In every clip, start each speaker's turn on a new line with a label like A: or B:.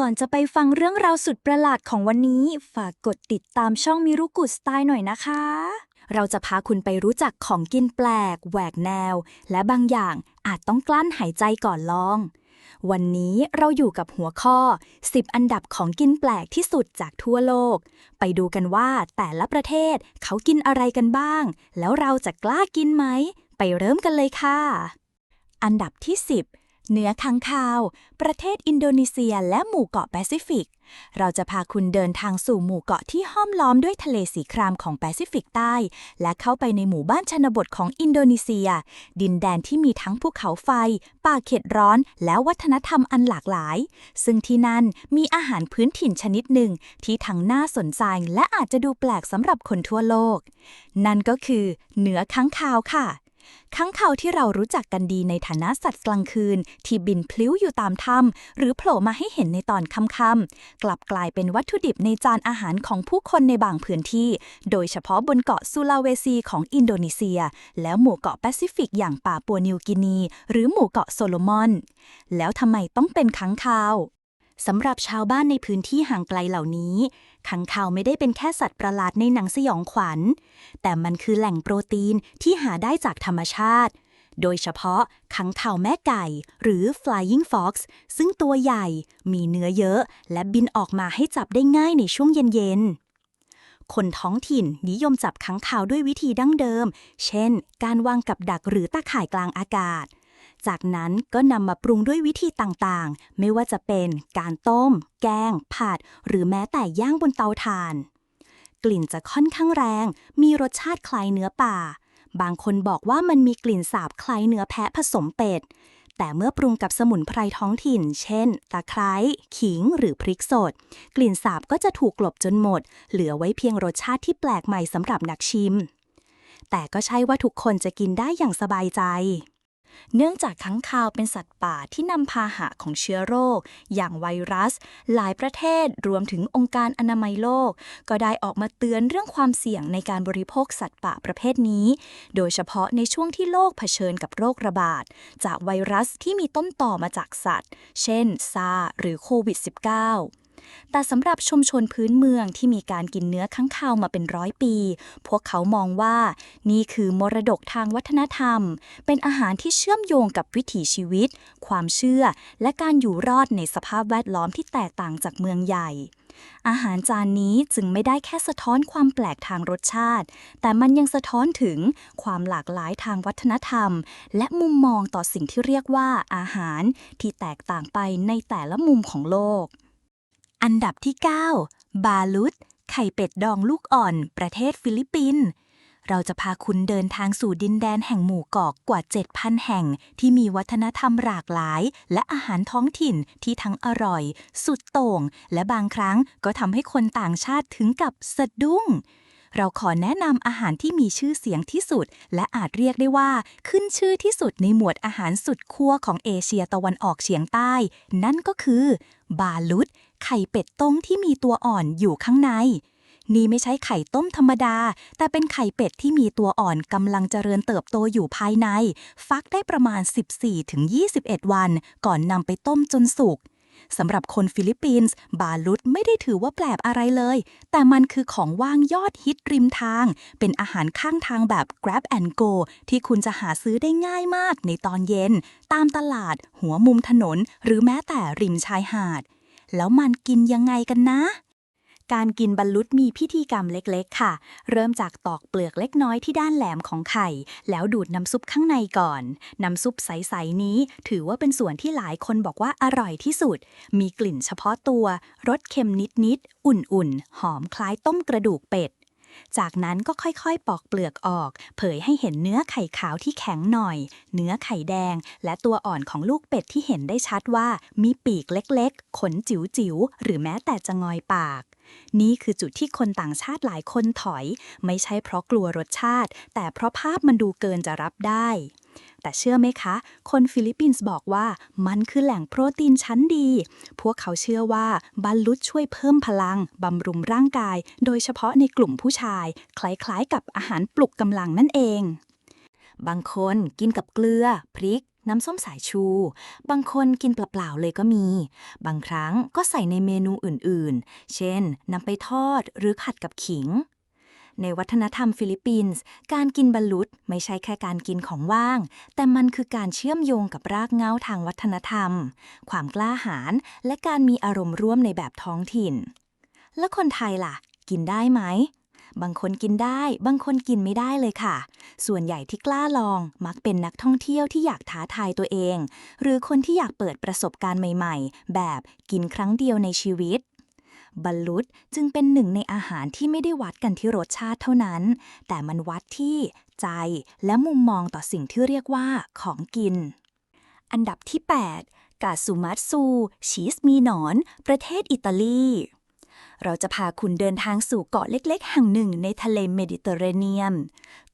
A: ก่อนจะไปฟังเรื่องราวสุดประหลาดของวันนี้ ฝากกดติดตามช่องมิรุกุสไตล์หน่อยนะคะ เราจะพาคุณไปรู้จักของกินแปลก แหวกแนว และบางอย่างอาจต้องกลั้นหายใจก่อนลอง วันนี้เราอยู่กับหัวข้อ 10 อันดับของกินแปลกที่สุดจากทั่วโลก ไปดูกันว่าแต่ละประเทศเขากินอะไรกันบ้าง แล้วเราจะกล้ากินไหม ไปเริ่มกันเลยค่ะ อันดับที่ 10 เนื้อค้างคาว ประเทศอินโดนีเซียและหมู่เกาะแปซิฟิก เราจะพาคุณเดินทางสู่หมู่เกาะที่ห้อมล้อมด้วยทะเลสีครามของแปซิฟิกใต้ และเข้าไปในหมู่บ้านชนบทของอินโดนีเซีย ดินแดนที่มีทั้งภูเขาไฟ ป่าเขตร้อน และวัฒนธรรมอันหลากหลาย ซึ่งที่นั่นมีอาหารพื้นถิ่นชนิดหนึ่งที่ทั้งน่าสนใจและอาจจะดูแปลกสำหรับคนทั่วโลก นั่นก็คือเนื้อค้างคาวค่ะ ค้างคาวที่เรารู้จักกันดีในฐานะสัตว์กลางคืน ที่บินพลิ้วอยู่ตามถ้ำหรือโผล่มาให้เห็นในตอนค่ำๆกลับกลายเป็นวัตถุดิบในจานอาหารของผู้คนในบางพื้นที่ โดยเฉพาะบนเกาะซูลาเวซีของอินโดนีเซีย แล้วหมู่เกาะแปซิฟิกอย่างป่าปัวนิวกินี หรือหมู่เกาะโซโลมอน แล้วทำไมต้องเป็นค้างคาวสำหรับชาวบ้านในพื้นที่ห่างไกลเหล่านี้ ค้างคาวไม่ได้เป็นแค่สัตว์ประหลาดในหนังสยองขวัญ แต่มันคือแหล่งโปรตีนที่หาได้จากธรรมชาติ โดยเฉพาะค้างคาวแม่ไก่ หรือ flying fox ซึ่งตัวใหญ่ มีเนื้อเยอะ และบินออกมาให้จับได้ง่ายในช่วงเย็นๆคนท้องถิ่นนิยมจับค้างคาวด้วยวิธีดั้งเดิม เช่น การวางกับดักหรือตาข่ายกลางอากาศ จากนั้นก็นำมาปรุงด้วยวิธีต่างๆ ไม่ว่าจะเป็นการต้ม แกง ผัด หรือแม้แต่ย่างบนเตาถ่าน กลิ่นจะค่อนข้างแรง มีรสชาติคล้ายเนื้อป่า บางคนบอกว่ามันมีกลิ่นสาบคล้ายเนื้อแพะผสมเป็ด แต่เมื่อปรุงกับสมุนไพรท้องถิ่น เช่น ตะไคร้ ขิง หรือพริกสด กลิ่นสาบก็จะถูกกลบจนหมด เหลือไว้เพียงรสชาติที่แปลกใหม่สำหรับนักชิม แต่ก็ใช่ว่าทุกคนจะกินได้อย่างสบายใจ เนื่องจากค้างคาวเป็นสัตว์ป่าที่นำพาหะของเชื้อโรค อย่างไวรัส หลายประเทศรวมถึงองค์การอนามัยโลก ก็ได้ออกมาเตือนเรื่องความเสี่ยงในการบริโภคสัตว์ป่าประเภทนี้ โดยเฉพาะในช่วงที่โลกเผชิญกับโรคระบาด จากไวรัสที่มีต้นต่อมาจากสัตว์ เช่นซาร์หรือโควิด -19 แต่สำหรับชุมชนพื้นเมืองที่มีการกินเนื้อค้างคาวมาเป็นร้อยปี พวกเขามองว่านี่คือมรดกทางวัฒนธรรม เป็นอาหารที่เชื่อมโยงกับวิถีชีวิต ความเชื่อ และการอยู่รอดในสภาพแวดล้อมที่แตกต่างจากเมืองใหญ่อาหารจานนี้จึงไม่ได้แค่สะท้อนความแปลกทางรสชาติ แต่มันยังสะท้อนถึงความหลากหลายทางวัฒนธรรม และมุมมองต่อสิ่งที่เรียกว่าอาหารที่แตกต่างไปในแต่ละมุมของโลก อันดับที่ 9 บาลุต ไข่เป็ดดองลูกอ่อน ประเทศฟิลิปปินส์เราจะพาคุณเดินทางสู่ดินแดนแห่งหมู่เกาะกว่า 7,000 แห่ง ที่มีวัฒนธรรมหลากหลาย และอาหารท้องถิ่นที่ทั้งอร่อย สุดโต่ง และบางครั้งก็ทำให้คนต่างชาติถึงกับสะดุ้ง เราขอแนะนำอาหารที่มีชื่อเสียงที่สุด และอาจเรียกได้ว่าขึ้นชื่อที่สุดในหมวดอาหารสุดขั้วของเอเชียตะวันออกเฉียงใต้ นั่นก็คือ บาลุตไข่เป็ดต้มที่มีตัวอ่อนอยู่ข้างใน นี่ไม่ใช่ไข่ต้มธรรมดา แต่เป็นไข่เป็ดที่มีตัวอ่อนกำลังเจริญเติบโตอยู่ภายใน ฟักได้ประมาณ 14-21 วัน ก่อนนำไปต้มจนสุก สำหรับคนฟิลิปปินส์บาลุตไม่ได้ถือว่าแปลกอะไรเลย แต่มันคือของว่างยอดฮิตริมทาง เป็นอาหารข้างทางแบบ grab and go ที่คุณจะหาซื้อได้ง่ายมากในตอนเย็น ตามตลาด หัวมุมถนน หรือแม้แต่ริมชายหาด แล้วมันกินยังไงกันนะ การกินบรรลุมีพิธีกรรมเล็กๆ ค่ะ เริ่มจากตอกเปลือกเล็กน้อยที่ด้านแหลมของไข่ แล้วดูดน้ำซุปข้างในก่อน น้ำซุปใส ๆ นี้ ถือว่าเป็นส่วนที่หลายคนบอกว่าอร่อยที่สุด มีกลิ่นเฉพาะตัว รสเค็มนิด ๆ อุ่น ๆ หอมคล้ายต้มกระดูกเป็ดจากนั้นก็ค่อยๆ ปอกเปลือกออก เผยให้เห็นเนื้อไข่ขาวที่แข็งหน่อย เนื้อไข่แดง และตัวอ่อนของลูกเป็ดที่เห็นได้ชัดว่า มีปีกเล็กๆ ขนจิ๋วๆ หรือแม้แต่จะงอยปาก นี่คือจุดที่คนต่างชาติหลายคนถอย ไม่ใช่เพราะกลัวรสชาติ แต่เพราะภาพมันดูเกินจะรับได้ แต่เชื่อไหมคะ คนฟิลิปปินส์บอกว่ามันคือแหล่งโปรตีนชั้นดี พวกเขาเชื่อว่าบรรลุดช่วยเพิ่มพลัง บำรุงร่างกาย โดยเฉพาะในกลุ่มผู้ชาย คล้ายๆ กับอาหารปลุกกำลังนั่นเอง บางคนกินกับเกลือ พริก น้ำส้มสายชู บางคนกินเปล่าๆเลยก็มี บางครั้งก็ใส่ในเมนูอื่นๆ เช่นนำไปทอดหรือขัดกับขิง ในวัฒนธรรมฟิลิปปินส์ การกินบรรลุดไม่ใช่แค่การกินของว่าง แต่มันคือการเชื่อมโยงกับรากเง้าทางวัฒนธรรม ความกล้าหาญและการมีอารมณ์ร่วมในแบบท้องถิ่น แล้วคนไทยล่ะ กินได้ไหม บางคนกินได้ บางคนกินไม่ได้เลยค่ะ ส่วนใหญ่ที่กล้าลองมักเป็นนักท่องเที่ยวที่อยากท้าทายตัวเอง หรือคนที่อยากเปิดประสบการณ์ใหม่ ๆ แบบกินครั้งเดียวในชีวิตบรรลุดจึงเป็นหนึ่งในอาหารที่ไม่ได้วัดกันที่รสชาติเท่านั้น แต่มันวัดที่ใจและมุมมองต่อสิ่งที่เรียกว่าของกิน อันดับที่ 8 กาซูมัตซู ชีสมีหนอน ประเทศอิตาลี เราจะพาคุณเดินทางสู่เกาะเล็กๆ แห่งหนึ่งในทะเลเมดิเตอร์เรเนียน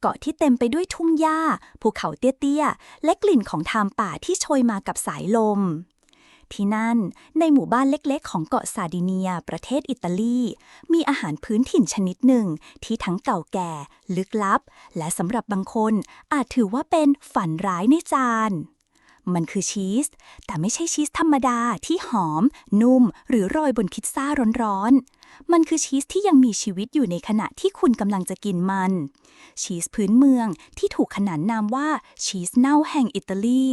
A: เกาะที่เต็มไปด้วยทุ่งหญ้า ภูเขาเตี้ยๆ และกลิ่นของทามป่าที่โชยมากับสายลม ที่นั่น ในหมู่บ้านเล็กๆ ของเกาะซาดิเนีย ประเทศอิตาลี มีอาหารพื้นถิ่นชนิดหนึ่งที่ทั้งเก่าแก่ ลึกลับ และสำหรับบางคนอาจถือว่าเป็นฝันร้ายในจาน มันคือชีส แต่ไม่ใช่ชีสธรรมดาที่หอม นุ่ม หรือโรยบนพิซซ่าร้อนๆ มันคือชีสที่ยังมีชีวิตอยู่ในขณะที่คุณกำลังจะกินมัน ชีสพื้นเมืองที่ถูกขนานนามว่าชีสเน่าแห่งอิตาลี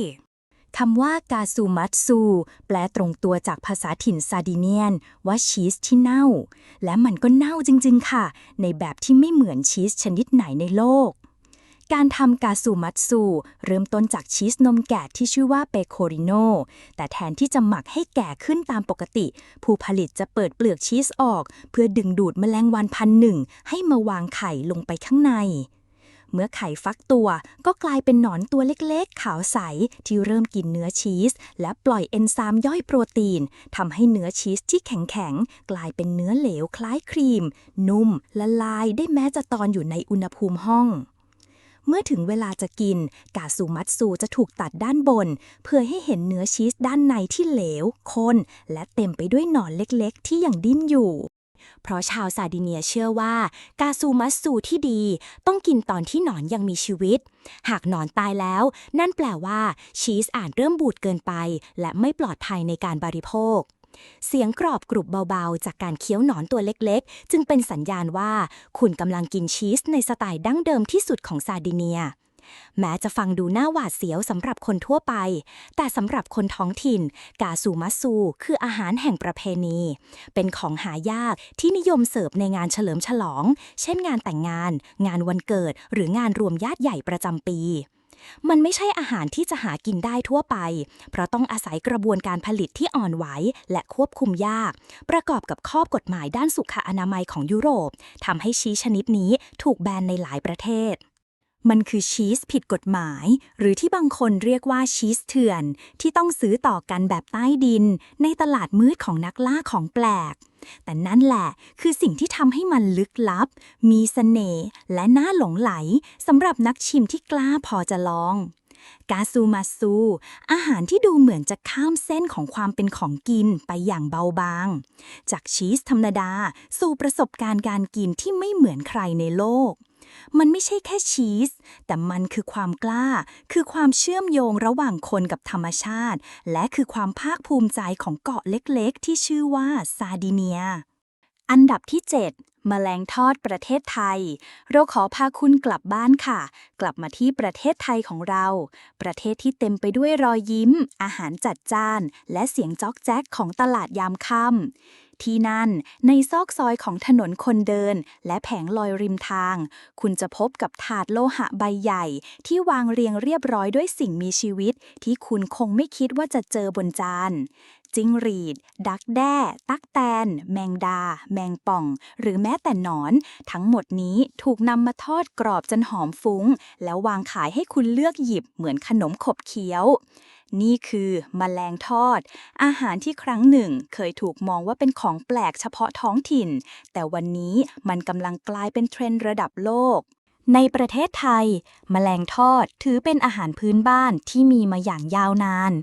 A: คำว่ากาซูมัตซู แปลตรงตัวจากภาษาถิ่นซาดิเนียน ว่าชีสที่เน่า และมันก็เน่าจริงๆ ค่ะ ในแบบที่ไม่เหมือนชีสชนิดไหนในโลก การทำกาซูมัตซูเริ่มต้นจากชีสนมแกะที่ชื่อว่าเปโคริโน แต่แทนที่จะหมักให้แก่ขึ้นตามปกติ ผู้ผลิตจะเปิดเปลือกชีสออก เพื่อดึงดูดแมลงวันพันหนึ่งให้มาวางไข่ลงไปข้างใน เมื่อไข่ฟักตัวก็กลายเป็นหนอนตัวเล็กๆ ขาวใส ที่เริ่มกินเนื้อชีส และปล่อยเอนไซม์ย่อยโปรตีนทำให้เนื้อชีสที่แข็งๆ กลายเป็นเนื้อเหลวคล้ายครีม นุ่มละลายได้แม้จะตอนอยู่ในอุณหภูมิห้อง เมื่อถึงเวลาจะกิน กาซูมัตซูจะถูกตัดด้านบน เพื่อให้เห็นเนื้อชีสด้านในที่เหลวข้นและเต็มไปด้วยหนอนเล็กๆ ที่ยังดิ้นอยู่ เพราะชาวซาร์ดิเนียเชื่อว่า กาซูมัตซูที่ดี ต้องกินตอนที่หนอนยังมีชีวิต หากหนอนตายแล้ว นั่นแปลว่าชีสอาจเริ่มบูดเกินไป และไม่ปลอดภัยในการบริโภค เสียงกรอบกรุบเบาๆ จากการเคี้ยวหนอนตัวเล็กๆ จึงเป็นสัญญาณว่า คุณกำลังกินชีสในสไตล์ดั้งเดิมที่สุดของซาดิเนีย แม้จะฟังดูน่าหวาดเสียวสำหรับคนทั่วไป แต่สำหรับคนท้องถิ่น กาซูมัตซู คืออาหารแห่งประเพณี เป็นของหายากที่นิยมเสิร์ฟในงานเฉลิมฉลอง เช่นงานแต่งงาน งานวันเกิด หรืองานรวมญาติใหญ่ประจำปี มันไม่ใช่อาหารที่จะหากินได้ทั่วไป เพราะต้องอาศัยกระบวนการผลิตที่อ่อนไหวและควบคุมยาก ประกอบกับข้อกฎหมายด้านสุขอนามัยของยุโรปทำให้ชีสชนิดนี้ถูกแบนในหลายประเทศ มันคือชีสผิดกฎหมาย หรือที่บางคนเรียกว่าชีสเถื่อน ที่ต้องซื้อต่อกันแบบใต้ดิน ในตลาดมืดของนักล่าของแปลก แต่นั่นแหละคือสิ่งที่ทำให้มันลึกลับ มีเสน่ห์และน่าหลงไหลสำหรับนักชิมที่กล้าพอจะลอง กาซูมาซู อาหารที่ดูเหมือนจะข้ามเส้นของความเป็นของกินไปอย่างเบาบาง จากชีสธรรมดา สู่ประสบการณ์การกินที่ไม่เหมือนใครในโลก มันไม่ใช่แค่ชีส แต่มันคือความกล้า คือความเชื่อมโยงระหว่างคนกับธรรมชาติ และคือความภาคภูมิใจของเกาะเล็กๆ ที่ชื่อว่าซาดิเนีย อันดับที่7แมลงทอดประเทศไทย เราขอพาคุณกลับบ้านค่ะ กลับมาที่ประเทศไทยของเรา ประเทศที่เต็มไปด้วยรอยยิ้ม อาหารจัดจ้าน และเสียงจ๊อกแจ๊กของตลาดยามค่ำ ที่นั่น ในซอกซอยของถนนคนเดิน และแผงลอยริมทาง คุณจะพบกับถาดโลหะใบใหญ่ ที่วางเรียงเรียบร้อยด้วยสิ่งมีชีวิต ที่คุณคงไม่คิดว่าจะเจอบนจานจิ้งรีด ดักแด้ ตักแตน แมงดา แมงป่อง หรือแม้แต่หนอน ทั้งหมดนี้ถูกนำมาทอดกรอบจนหอมฟุ้ง แล้ววางขายให้คุณเลือกหยิบเหมือนขนมขบเคี้ยว นี่คือมแมลงทอด อาหารที่ครั้งหนึ่งเคยถูกมองว่าเป็นของแปลกเฉพาะท้องถิ่น แต่วันนี้มันกำลังกลายเป็นเทรนด์ระดับโลก ในประเทศไทยแมลงทอดถือเป็นอาหารพื้นบ้านที่มีมาอย่างยาวนาน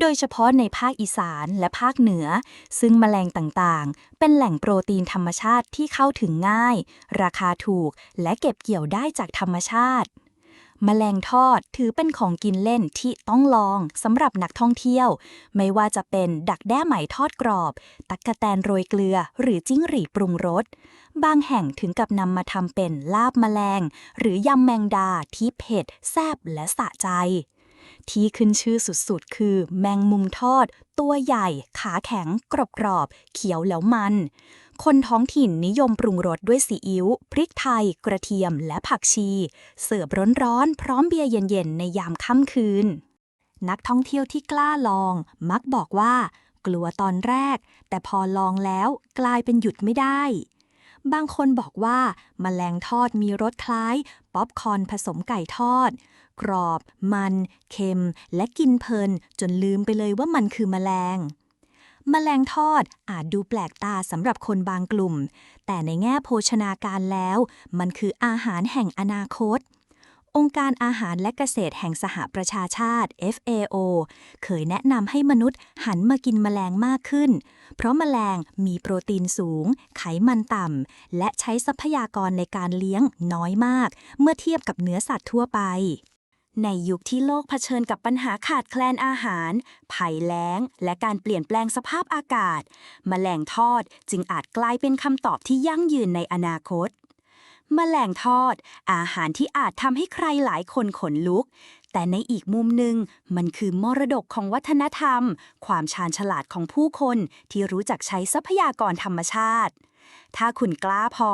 A: โดยเฉพาะในภาคอีสานและภาคเหนือ ซึ่งแมลงต่างๆ เป็นแหล่งโปรตีนธรรมชาติที่เข้าถึงง่าย ราคาถูกและเก็บเกี่ยวได้จากธรรมชาติ แมลงทอดถือเป็นของกินเล่นที่ต้องลองสำหรับนักท่องเที่ยว ไม่ว่าจะเป็นดักแด้ไหมทอดกรอบ ตักกะแตนโรยเกลือ หรือจิ้งหรีดปรุงรส บางแห่งถึงกับนำมาทำเป็นลาบแมลง หรือยำแมงดาที่เผ็ดแซ่บและสะใจ ที่ขึ้นชื่อสุดๆ คือ แมงมุมทอด ตัวใหญ่ ขาแข็งกรอบๆเขียวแล้วมัน คนท้องถิ่นนิยมปรุงรสด้วยซีอิ๊ว พริกไทย กระเทียม และผักชี เสิร์ฟร้อนๆ พร้อมเบียร์เย็นๆ ในยามค่ำคืน นักท่องเที่ยวที่กล้าลอง มักบอกว่า กลัวตอนแรก แต่พอลองแล้วกลายเป็นหยุดไม่ได้ บางคนบอกว่าแมลงทอดมีรสคล้าย ป๊อปคอร์นผสมไก่ทอด กรอบ มัน เค็ม และกินเพลิน จนลืมไปเลยว่ามันคือแมลง แมลงทอดอาจดูแปลกตาสำหรับคนบางกลุ่ม แต่ในแง่โภชนาการแล้ว มันคืออาหารแห่งอนาคต องค์การอาหารและเกษตรแห่งสหประชาชาติ FAO เคยแนะนำให้มนุษย์หันมากินแมลงมากขึ้น เพราะแมลงมีโปรตีนสูง ไขมันต่ำ และใช้ทรัพยากรในการเลี้ยงน้อยมาก เมื่อเทียบกับเนื้อสัตว์ทั่วไป ในยุคที่โลกเผชิญกับปัญหาขาดแคลนอาหาร ภัยแล้ง และการเปลี่ยนแปลงสภาพอากาศมแมลงทอดจึงอาจกลายเป็นคำตอบที่ยั่งยืนในอนาคตมแมลงทอด อาหารที่อาจทำให้ใครหลายคนขนลุก แต่ในอีกมุมหนึ่งมันคือมรดกของวัฒนธรรม ความชาญฉลาดของผู้คนที่รู้จักใช้ทรัพยากรธรรมชาติ ถ้าคุณกล้าพอ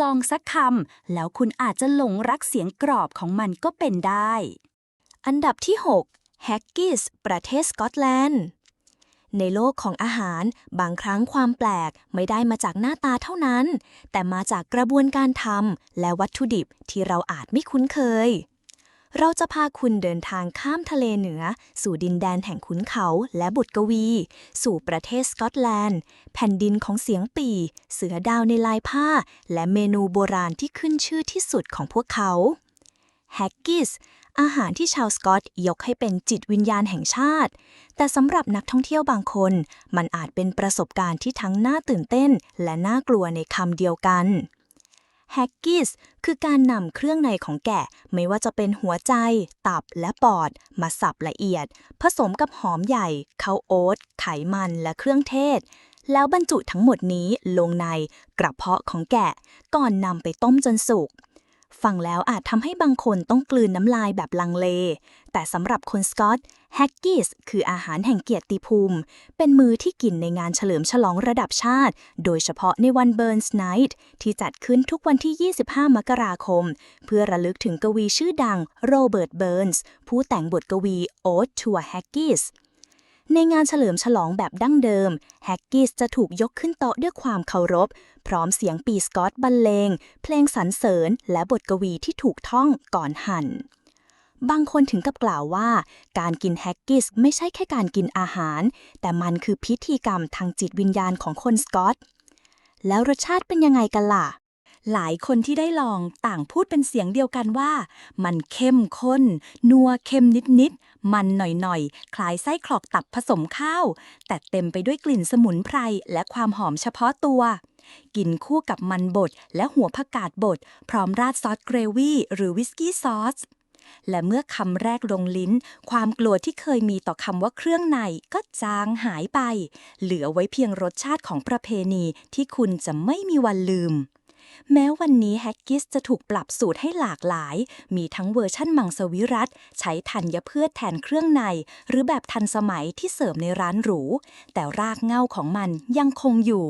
A: ลองสักคำแล้วคุณอาจจะหลงรักเสียงกรอบของมันก็เป็นได้ อันดับที่ 6 แฮกกิสประเทศสกอตแลนด์ในโลกของอาหารบางครั้งความแปลกไม่ได้มาจากหน้าตาเท่านั้น แต่มาจากกระบวนการทำและวัตถุดิบที่เราอาจไม่คุ้นเคย เราจะพาคุณเดินทางข้ามทะเลเหนือ สู่ดินแดนแห่งขุนเขาและบทกวี สู่ประเทศสกอตแลนด์ แผ่นดินของเสียงปีเสือดาวในลายผ้า และเมนูโบราณที่ขึ้นชื่อที่สุดของพวกเขาแฮกกิสอาหารที่ชาวสกอตยกให้เป็นจิตวิญญาณแห่งชาติ แต่สำหรับนักท่องเที่ยวบางคน มันอาจเป็นประสบการณ์ที่ทั้งน่าตื่นเต้น และน่ากลัวในคำเดียวกัน แฮกกิสคือการนำเครื่องในของแกะ ไม่ว่าจะเป็นหัวใจ ตับและปอด มาสับละเอียด ผสมกับหอมใหญ่ข้าวโอ๊ตไขมันและเครื่องเทศ แล้วบรรจุทั้งหมดนี้ลงในกระเพาะของแกะ ก่อนนำไปต้มจนสุก ฟังแล้วอาจทำให้บางคนต้องกลืนน้ำลายแบบลังเล แต่สำหรับคนสกอตแฮกกิสคืออาหารแห่งเกียรติภูมิ เป็นมื้อที่กินในงานเฉลิมฉลองระดับชาติ โดยเฉพาะในวันเบิร์นส์ไนท์ที่จัดขึ้นทุกวันที่ 25 มกราคม เพื่อระลึกถึงกวีชื่อดังโรเบิร์ตเบิร์นส์ผู้แต่งบทกวี Ode to a Haggis ในงานเฉลิมฉลองแบบดั้งเดิม แฮกกิสจะถูกยกขึ้นโต๊ะด้วยความเคารพ พร้อมเสียงปีสกอตบรรเลง เพลงสรรเสริญ และบทกวีที่ถูกท่องก่อนหั่น บางคนถึงกับกล่าวว่า การกินแฮกกิสไม่ใช่แค่การกินอาหาร แต่มันคือพิธีกรรมทางจิตวิญญาณของคนสกอต แล้วรสชาติเป็นยังไงกันล่ะหลายคนที่ได้ลองต่างพูดเป็นเสียงเดียวกันว่า มันเข้มข้น นัวเค็มนิดๆ มันหน่อยๆ คล้ายไส้กรอกตับผสมข้าว แต่เต็มไปด้วยกลิ่นสมุนไพรและความหอมเฉพาะตัว กินคู่กับมันบดและหัวผักกาดบดพร้อมราดซอสเกรวี่หรือวิสกี้ซอสและเมื่อคำแรกลงลิ้น ความกลัวที่เคยมีต่อคำว่าเครื่องในก็จางหายไป เหลือไว้เพียงรสชาติของประเพณีที่คุณจะไม่มีวันลืม แม้วันนี้แฮกกิสจะถูกปรับสูตรให้หลากหลาย มีทั้งเวอร์ชั่นมังสวิรัตใช้ธัญพืชแทนเครื่องใน หรือแบบทันสมัยที่เสิร์ฟในร้านหรู แต่รากเหง้าของมันยังคงอยู่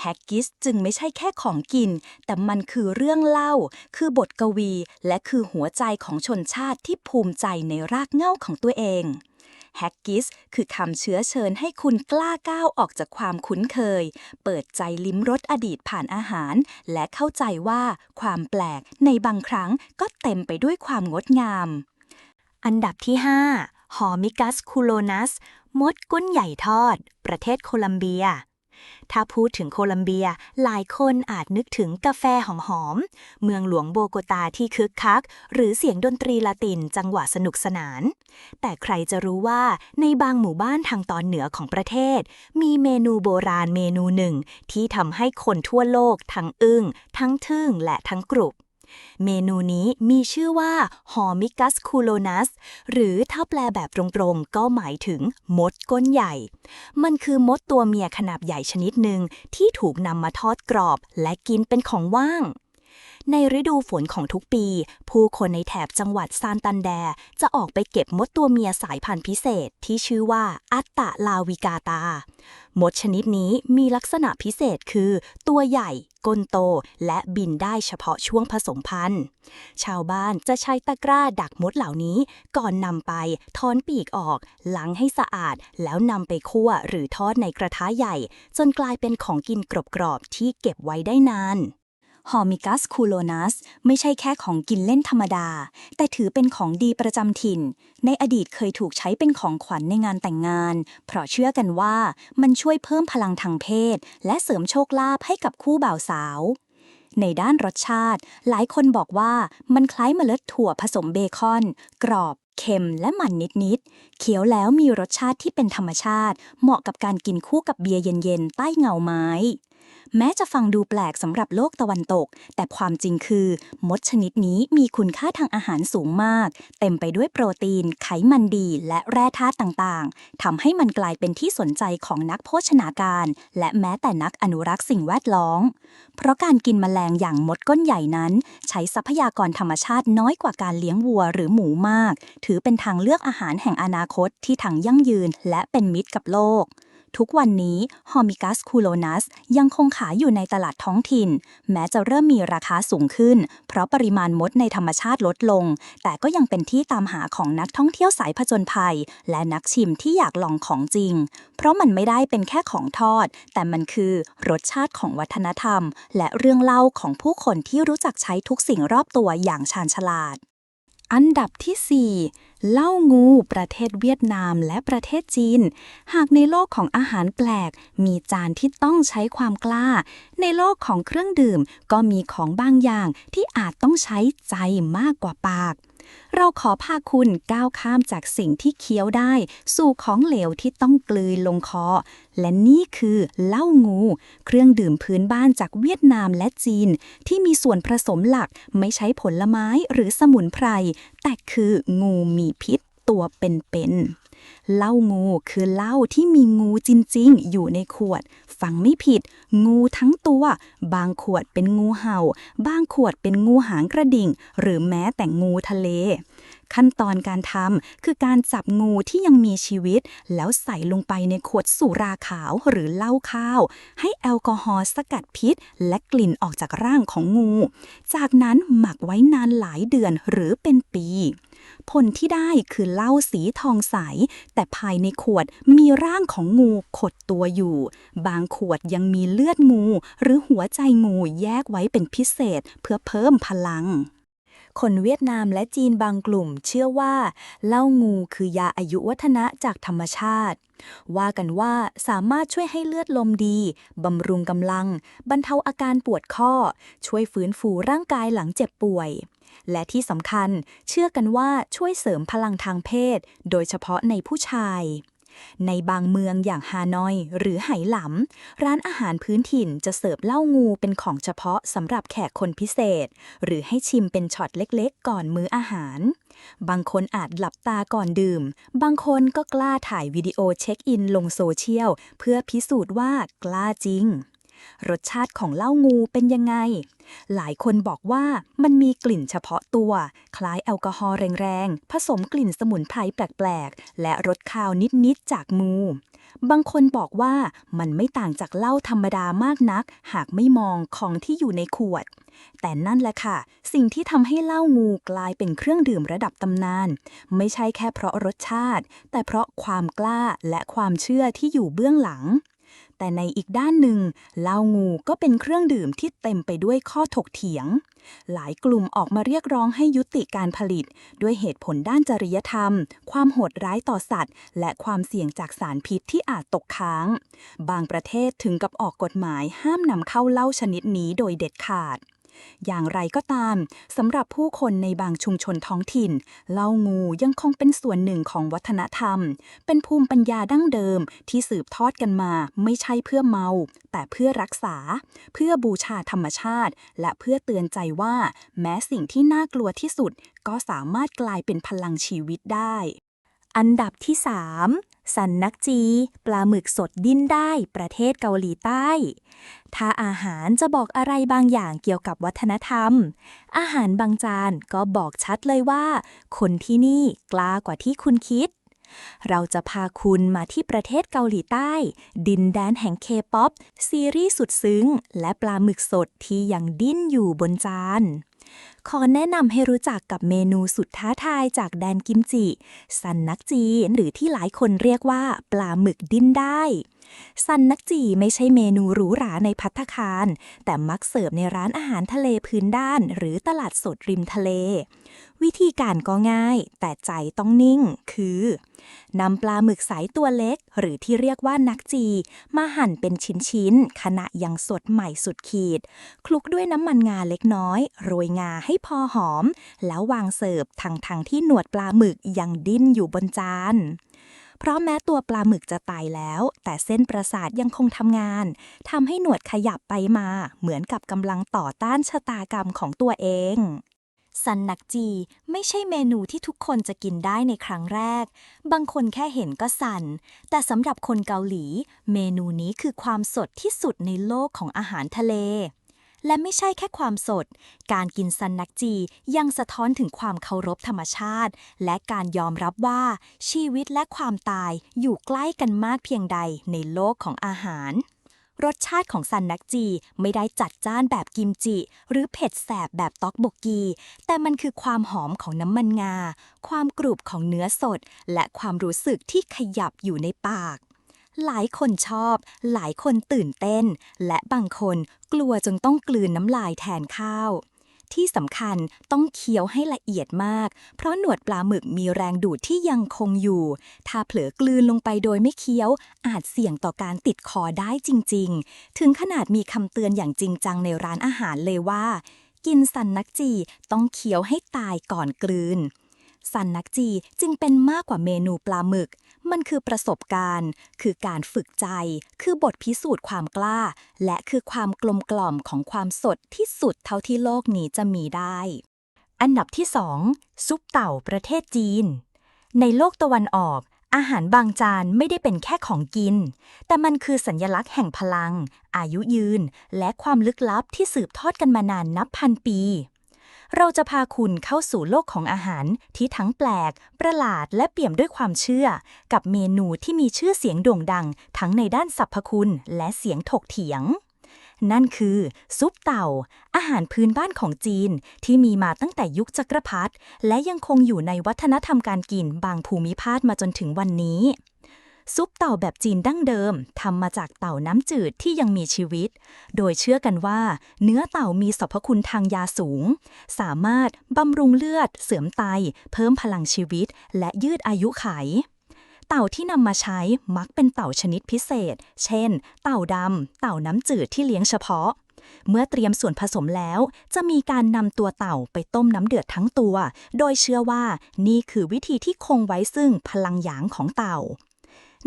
A: แฮกกิสจึงไม่ใช่แค่ของกิน แต่มันคือเรื่องเล่า คือบทกวี และคือหัวใจของชนชาติที่ภูมิใจในรากเหง้าของตัวเอง แฮกกิสคือคำเชื้อเชิญให้คุณกล้าก้าวออกจากความคุ้นเคย เปิดใจลิ้มรสอดีตผ่านอาหาร และเข้าใจว่าความแปลกในบางครั้งก็เต็มไปด้วยความงดงาม อันดับที่5ฮอมิกัสคูโลนัส มดก้นใหญ่ทอด ประเทศโคลัมเบีย ถ้าพูดถึงโคลัมเบีย หลายคนอาจนึกถึงกาแฟหอมๆ เมืองหลวงโบโกตาที่คึกคัก หรือเสียงดนตรีละตินจังหวะสนุกสนาน แต่ใครจะรู้ว่าในบางหมู่บ้านทางตอนเหนือของประเทศ มีเมนูโบราณเมนูหนึ่ง ที่ทำให้คนทั่วโลกทั้งอึ้งทั้งทึ่งและทั้งกรุบ เมนูนี้มีชื่อว่าหอมิกัสคูโลนัส หรือถ้าแปลแบบตรงๆ ก็หมายถึงมดก้นใหญ่ มันคือมดตัวเมียขนาดใหญ่ชนิดหนึ่งที่ถูกนำมาทอดกรอบและกินเป็นของว่าง ในฤดูฝนของทุกปี ผู้คนในแถบจังหวัดซานตันแด จะออกไปเก็บมดตัวเมียสายพันธุ์พิเศษที่ชื่อว่าอัตตะลาวิกาตา มดชนิดนี้มีลักษณะพิเศษคือ ตัวใหญ่ก้นโต และบินได้เฉพาะช่วงผสมพันธุ์ ชาวบ้านจะใช้ตะกร้าดักมดเหล่านี้ ก่อนนำไปถอนปีกออกล้างให้สะอาด แล้วนำไปคั่วหรือทอดในกระทะใหญ่ จนกลายเป็นของกินกรอบๆที่เก็บไว้ได้นาน ฮอมิกัสคูโลนัสไม่ใช่แค่ของกินเล่นธรรมดา แต่ถือเป็นของดีประจำถิ่น ในอดีตเคยถูกใช้เป็นของขวัญในงานแต่งงาน เพราะเชื่อกันว่ามันช่วยเพิ่มพลังทางเพศ และเสริมโชคลาภให้กับคู่บ่าวสาว ในด้านรสชาติ หลายคนบอกว่ามันคล้ายเมล็ดถั่วผสมเบคอน กรอบเค็มและมันนิดๆ เคี้ยวแล้วมีรสชาติที่เป็นธรรมชาติ เหมาะกับการกินคู่กับเบียร์เย็นๆ ใต้เงาไม้ แม้จะฟังดูแปลกสำหรับโลกตะวันตก แต่ความจริงคือ มดชนิดนี้มีคุณค่าทางอาหารสูงมาก เต็มไปด้วยโปรตีน ไขมันดี และแร่ธาตุต่างๆทำให้มันกลายเป็นที่สนใจของนักโภชนาการ และแม้แต่นักอนุรักษ์สิ่งแวดล้อม เพราะการกินแมลงอย่างมดก้นใหญ่นั้น ใช้ทรัพยากรธรรมชาติน้อยกว่าการเลี้ยงวัวหรือหมูมาก ถือเป็นทางเลือกอาหารแห่งอนาคตที่ทั้งยั่งยืนและเป็นมิตรกับโลก ทุกวันนี้ฮอมิกัสคูโลนัสยังคงขายอยู่ในตลาดท้องถิ่น แม้จะเริ่มมีราคาสูงขึ้น เพราะปริมาณมดในธรรมชาติลดลง แต่ก็ยังเป็นที่ตามหาของนักท่องเที่ยวสายผจญภัย และนักชิมที่อยากลองของจริง เพราะมันไม่ได้เป็นแค่ของทอด แต่มันคือรสชาติของวัฒนธรรม และเรื่องเล่าของผู้คนที่รู้จักใช้ทุกสิ่งรอบตัวอย่างชาญฉลาด อันดับที่ 4 เล่างู ประเทศเวียดนามและประเทศจีน หากในโลกของอาหารแปลก มีจานที่ต้องใช้ความกล้า ในโลกของเครื่องดื่มก็มีของบางอย่างที่อาจต้องใช้ใจมากกว่าปาก เราขอพาคุณก้าวข้ามจากสิ่งที่เคี้ยวได้ สู่ของเหลวที่ต้องกลืนลงคอ และนี่คือเหล้างู เครื่องดื่มพื้นบ้านจากเวียดนามและจีน ที่มีส่วนผสมหลักไม่ใช้ผลไม้หรือสมุนไพร แต่คืองูมีพิษตัวเป็นๆ เหล้างูคือเหล้าที่มีงูจริงๆ อยู่ในขวด ฟังไม่ผิด งูทั้งตัว บางขวดเป็นงูเห่า บางขวดเป็นงูหางกระดิ่ง หรือแม้แต่งูทะเล ขั้นตอนการทำคือการจับงูที่ยังมีชีวิต แล้วใส่ลงไปในขวดสุราขาวหรือเหล้าข้าว ให้แอลกอฮอล์สกัดพิษ และกลิ่นออกจากร่างของงู จากนั้นหมักไว้นานหลายเดือนหรือเป็นปี ผลที่ได้คือเหล้าสีทองใส แต่ภายในขวดมีร่างของงูขดตัวอยู่ บางขวดยังมีเลือดงู หรือหัวใจงูแยกไว้เป็นพิเศษเพื่อเพิ่มพลัง คนเวียดนามและจีนบางกลุ่มเชื่อว่าเหล้างูคือยาอายุวัฒนะจากธรรมชาติ ว่ากันว่าสามารถช่วยให้เลือดลมดี บำรุงกำลัง บรรเทาอาการปวดข้อ ช่วยฟื้นฟูร่างกายหลังเจ็บป่วย และที่สำคัญเชื่อกันว่าช่วยเสริมพลังทางเพศ โดยเฉพาะในผู้ชาย ในบางเมืองอย่างฮานอยหรือไหหลำร้านอาหารพื้นถิ่นจะเสิร์ฟเหล้างูเป็นของเฉพาะสำหรับแขกคนพิเศษ หรือให้ชิมเป็นช็อตเล็กๆ ก่อนมื้ออาหาร บางคนอาจหลับตาก่อนดื่ม บางคนก็กล้าถ่ายวิดีโอเช็คอินลงโซเชียล เพื่อพิสูจน์ว่ากล้าจริง รสชาติของเหล้างูเป็นยังไง หลายคนบอกว่ามันมีกลิ่นเฉพาะตัว คล้ายแอลกอฮอล์แรงๆ ผสมกลิ่นสมุนไพรแปลกๆ และรสคาวนิดๆ จากงูบางคนบอกว่ามันไม่ต่างจากเหล้าธรรมดามากนัก หากไม่มองของที่อยู่ในขวด แต่นั่นแหละค่ะ สิ่งที่ทำให้เหล้างูกลายเป็นเครื่องดื่มระดับตำนาน ไม่ใช่แค่เพราะรสชาติ แต่เพราะความกล้าและความเชื่อที่อยู่เบื้องหลัง แต่ในอีกด้านหนึ่งเหล้างูก็เป็นเครื่องดื่มที่เต็มไปด้วยข้อถกเถียง หลายกลุ่มออกมาเรียกร้องให้ยุติการผลิต ด้วยเหตุผลด้านจริยธรรม ความโหดร้ายต่อสัตว์ และความเสี่ยงจากสารพิษที่อาจตกค้าง บางประเทศถึงกับออกกฎหมายห้ามนำเข้าเหล้าชนิดนี้โดยเด็ดขาด อย่างไรก็ตามสำหรับผู้คนในบางชุมชนท้องถิ่น เล่างูยังคงเป็นส่วนหนึ่งของวัฒนธรรม เป็นภูมิปัญญาดั้งเดิมที่สืบทอดกันมาไม่ใช่เพื่อเมา แต่เพื่อรักษา เพื่อบูชาธรรมชาติ และเพื่อเตือนใจว่า แม้สิ่งที่น่ากลัวที่สุด ก็สามารถกลายเป็นพลังชีวิตได้ อันดับที่ 3 สันนักจี ปลาหมึกสดดิ้นได้ ประเทศเกาหลีใต้ ถ้าอาหารจะบอกอะไรบางอย่างเกี่ยวกับวัฒนธรรม อาหารบางจานก็บอกชัดเลยว่า คนที่นี่กล้ากว่าที่คุณคิด เราจะพาคุณมาที่ประเทศเกาหลีใต้ ดินแดนแห่งเคป๊อปซีรีส์สุดซึ้ง และปลาหมึกสดที่ยังดิ้นอยู่บนจาน ขอแนะนำให้รู้จักกับเมนูสุดท้าทายจากแดนกิมจิซันนักจีหรือที่หลายคนเรียกว่า ปลาหมึกดิ้นได้ซันนักจีไม่ใช่เมนูหรูหราในพัตตาคาร แต่มักเสิร์ฟในร้านอาหารทะเลพื้นด้าน หรือตลาดสดริมทะเล วิธีการก็ง่าย แต่ใจต้องนิ่ง คือนำปลาหมึกสายตัวเล็ก หรือที่เรียกว่านักจี มาหั่นเป็นชิ้นๆขณะยังสดใหม่สุดขีด คลุกด้วยน้ำมันงาเล็กน้อย โรยงาให้พอหอม แล้ววางเสิร์ฟทั้งทงๆที่หนวดปลาหมึกยังดิ้นอยู่บนจานเพราะแม้ตัวปลาหมึกจะตายแล้ว แต่เส้นประสาทยังคงทำงานทำให้หนวดขยับไปมา เหมือนกับกำลังต่อต้านชะตากรรมของตัวเอง ซันนักจีไม่ใช่เมนูที่ทุกคนจะกินได้ในครั้งแรก บางคนแค่เห็นก็สัน แต่สำหรับคนเกาหลี เมนูนี้คือความสดที่สุดในโลกของอาหารทะเล และไม่ใช่แค่ความสด การกินซันนักจียังสะท้อนถึงความเคารพธรรมชาติ และการยอมรับว่าชีวิตและความตายอยู่ใกล้กันมากเพียงใดในโลกของอาหาร รสชาติของซันนักจีไม่ได้จัดจ้านแบบกิมจิ หรือเผ็ดแสบแบบต๊อกบกกี แต่มันคือความหอมของน้ำมันงา ความกรุบของเนื้อสด และความรู้สึกที่ขยับอยู่ในปาก หลายคนชอบ หลายคนตื่นเต้น และบางคนกลัวจนต้องกลืนน้ำลายแทนข้าว ที่สำคัญต้องเคี้ยวให้ละเอียดมาก เพราะหนวดปลาหมึกมีแรงดูดที่ยังคงอยู่ ถ้าเผลอกลืนลงไปโดยไม่เคี้ยว อาจเสี่ยงต่อการติดคอได้จริง ๆ ถึงขนาดมีคำเตือนอย่างจริงจังในร้านอาหารเลยว่า กินสันนักจีต้องเคี้ยวให้ตายก่อนกลืน สันนักจีจึงเป็นมากกว่าเมนูปลาหมึก มันคือประสบการณ์ คือการฝึกใจ คือบทพิสูจน์ความกล้า และคือความกลมกล่อมของความสดที่สุดเท่าที่โลกนี้จะมีได้ อันดับที่ 2 ซุปเต่าประเทศจีน ในโลกตะวันออกอาหารบางจานไม่ได้เป็นแค่ของกิน แต่มันคือสัญลักษณ์แห่งพลัง อายุยืน และความลึกลับที่สืบทอดกันมานานนับพันปี เราจะพาคุณเข้าสู่โลกของอาหารที่ทั้งแปลก ประหลาดและเปี่ยมด้วยความเชื่อ กับเมนูที่มีชื่อเสียงโด่งดัง ทั้งในด้านสรรพคุณและเสียงถกเถียง นั่นคือ ซุปเต่า อาหารพื้นบ้านของจีน ที่มีมาตั้งแต่ยุคจักรพรรดิและยังคงอยู่ในวัฒนธรรมการกินบางภูมิภาคมาจนถึงวันนี้ ซุปเต่าแบบจีนดั้งเดิมทำมาจากเต่าน้ำจืดที่ยังมีชีวิต โดยเชื่อกันว่า เนื้อเต่ามีสรรพคุณทางยาสูง สามารถบำรุงเลือด เสริมไต เพิ่มพลังชีวิต และยืดอายุไข เต่าที่นำมาใช้มักเป็นเต่าชนิดพิเศษ เช่น เต่าดำเต่าน้ำจืดที่เลี้ยงเฉพาะเมื่อเตรียมส่วนผสมแล้ว จะมีการนำตัวเต่าไปต้มน้ำเดือดทั้งตัว โดยเชื่อว่านี่คือวิธีที่คงไว้ซึ่งพลังหยางของเต่า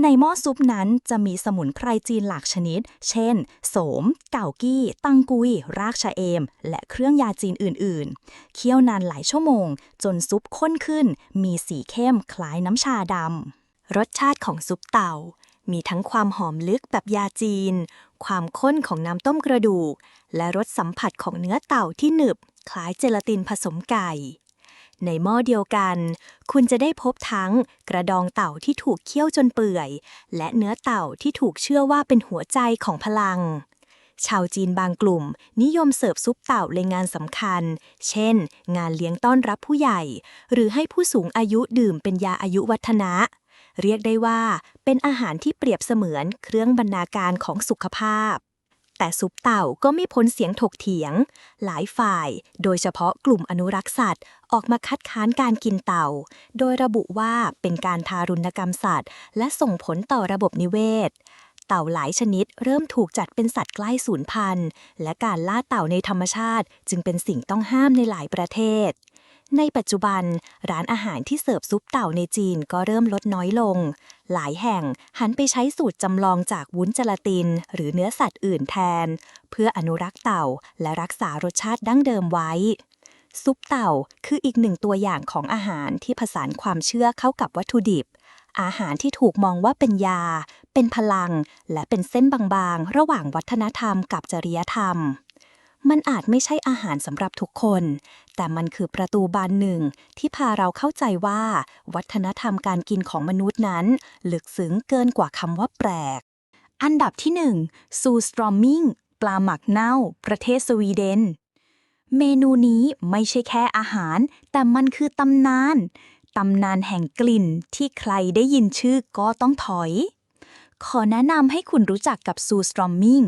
A: ในหม้อซุปนั้นจะมีสมุนไพรจีนหลากชนิด เช่น โสม เก่ากี้ ตังกุย รากชะเอม และเครื่องยาจีนอื่น ๆ เคี่ยวนานหลายชั่วโมง จนซุปข้นขึ้น มีสีเข้มคล้ายน้ำชาดำ รสชาติของซุปเต่า มีทั้งความหอมลึกแบบยาจีน ความข้นของน้ำต้มกระดูก และรสสัมผัสของเนื้อเต่าที่หนึบ คล้ายเจลาตินผสมไก่ ในหม้อเดียวกัน คุณจะได้พบทั้งกระดองเต่าที่ถูกเคี่ยวจนเปื่อย และเนื้อเต่าที่ถูกเชื่อว่าเป็นหัวใจของพลัง ชาวจีนบางกลุ่ม นิยมเสิร์ฟซุปเต่าในงานสำคัญ เช่น งานเลี้ยงต้อนรับผู้ใหญ่ หรือให้ผู้สูงอายุดื่มเป็นยาอายุวัฒนะ เรียกได้ว่า เป็นอาหารที่เปรียบเสมือนเครื่องบรรณาการของสุขภาพแต่ซุปเต่าก็ไม่พ้นเสียงถกเถียง หลายฝ่าย โดยเฉพาะกลุ่มอนุรักษ์สัตว์ ออกมาคัดค้านการกินเต่า โดยระบุว่าเป็นการทารุณกรรมสัตว์ และส่งผลต่อระบบนิเวศ เต่าหลายชนิดเริ่มถูกจัดเป็นสัตว์ใกล้สูญพันธุ์ และการล่าเต่าในธรรมชาติ จึงเป็นสิ่งต้องห้ามในหลายประเทศในปัจจุบัน ร้านอาหารที่เสิร์ฟซุปเต่าในจีนก็เริ่มลดน้อยลง หลายแห่งหันไปใช้สูตรจำลองจากวุ้นเจลาติน หรือเนื้อสัตว์อื่นแทน เพื่ออนุรักษ์เต่าและรักษารสชาติดั้งเดิมไว้ ซุปเต่าคืออีกหนึ่งตัวอย่างของอาหารที่ผสานความเชื่อเข้ากับวัตถุดิบ อาหารที่ถูกมองว่าเป็นยา เป็นพลัง และเป็นเส้นบางๆ ระหว่างวัฒนธรรมกับจริยธรรม มันอาจไม่ใช่อาหารสำหรับทุกคน แต่มันคือประตูบานหนึ่งที่พาเราเข้าใจว่า วัฒนธรรมการกินของมนุษย์นั้น ลึกซึ้งเกินกว่าคำว่าแปลก อันดับที่หนึ่งซูสตรอมมิงปลาหมักเน่า ประเทศสวีเดน เมนูนี้ไม่ใช่แค่อาหาร แต่มันคือตำนาน ตำนานแห่งกลิ่นที่ใครได้ยินชื่อก็ต้องถอย ขอแนะนำให้คุณรู้จักกับซูสตรอมมิง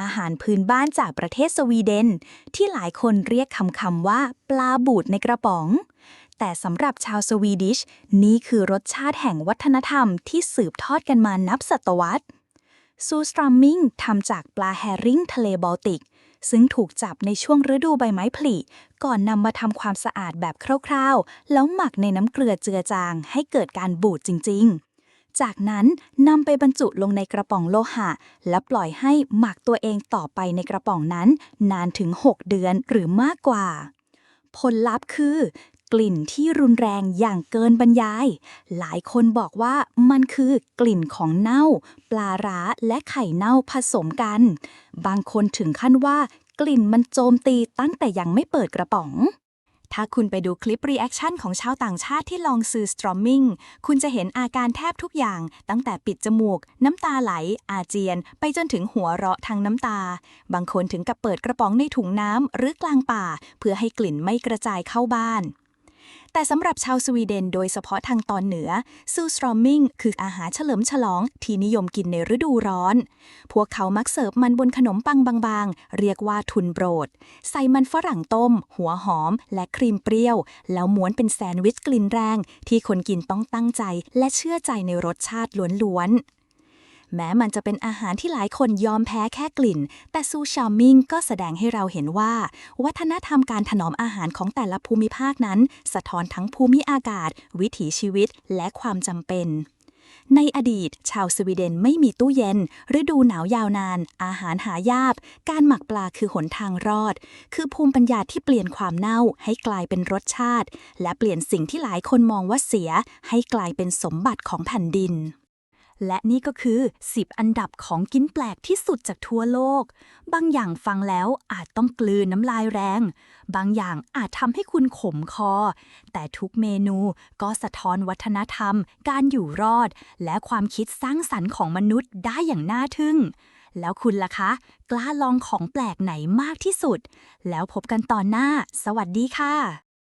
A: อาหารพื้นบ้านจากประเทศสวีเดน ที่หลายคนเรียกคำคำว่าปลาบูดในกระป๋อง แต่สำหรับชาวสวีดิช นี่คือรสชาติแห่งวัฒนธรรมที่สืบทอดกันมานับศตวรรษซูสตรัมมิงทำจากปลาแฮริงทะเลบอลติก ซึ่งถูกจับในช่วงฤดูใบไม้ผลิ ก่อนนำมาทำความสะอาดแบบคร่าวๆ แล้วหมักในน้ำเกลือเจือจางให้เกิดการบูดจริง ๆจากนั้นนำไปบรรจุลงในกระป๋องโลหะ และปล่อยให้หมักตัวเองต่อไปในกระป๋องนั้น นานถึง 6 เดือนหรือมากกว่า ผลลัพธ์คือ กลิ่นที่รุนแรงอย่างเกินบรรยาย หลายคนบอกว่ามันคือกลิ่นของเน่า ปลาร้าและไข่เน่าผสมกัน บางคนถึงขั้นว่ากลิ่นมันโจมตีตั้งแต่ยังไม่เปิดกระป๋อง ถ้าคุณไปดูคลิปรีแอคชั่นของชาวต่างชาติที่ลองซื้อสตรอมมิ่ง คุณจะเห็นอาการแทบทุกอย่าง ตั้งแต่ปิดจมูก น้ำตาไหล อาเจียน ไปจนถึงหัวเราะทางน้ำตา บางคนถึงกับเปิดกระป๋องในถุงน้ำหรือกลางป่า เพื่อให้กลิ่นไม่กระจายเข้าบ้าน แต่สำหรับชาวสวีเดนโดยเฉพาะทางตอนเหนือซูสตรอมมิงคืออาหารเฉลิมฉลองที่นิยมกินในฤดูร้อน พวกเขามักเสิร์ฟมันบนขนมปังบางๆ เรียกว่าทุนโบรด ใส่มันฝรั่งต้ม หัวหอม และครีมเปรี้ยว แล้วม้วนเป็นแซนด์วิชกลิ่นแรง ที่คนกินต้องตั้งใจและเชื่อใจในรสชาติล้วนๆ แม้มันจะเป็นอาหารที่หลายคนยอมแพ้แค่กลิ่น แต่ซูชามิงก็แสดงให้เราเห็นว่า วัฒนธรรมการถนอมอาหารของแต่ละภูมิภาคนั้น สะท้อนทั้งภูมิอากาศ วิถีชีวิต และความจำเป็นในอดีต ชาวสวีเดนไม่มีตู้เย็น ฤดูหนาวยาวนาน อาหารหายากการหมักปลาคือหนทางรอด คือภูมิปัญญาที่เปลี่ยนความเน่าให้กลายเป็นรสชาติ และเปลี่ยนสิ่งที่หลายคนมองว่าเสีย ให้กลายเป็นสมบัติของแผ่นดิน และนี่ก็คือ 10 อันดับของกินแปลกที่สุดจากทั่วโลก บางอย่างฟังแล้วอาจต้องกลืนน้ำลายแรง บางอย่างอาจทำให้คุณขมคอ แต่ทุกเมนูก็สะท้อนวัฒนธรรม การอยู่รอด และความคิดสร้างสรรค์ของมนุษย์ได้อย่างน่าทึ่ง แล้วคุณล่ะคะ กล้าลองของแปลกไหนมากที่สุด แล้วพบกันตอนหน้า สวัสดีค่ะ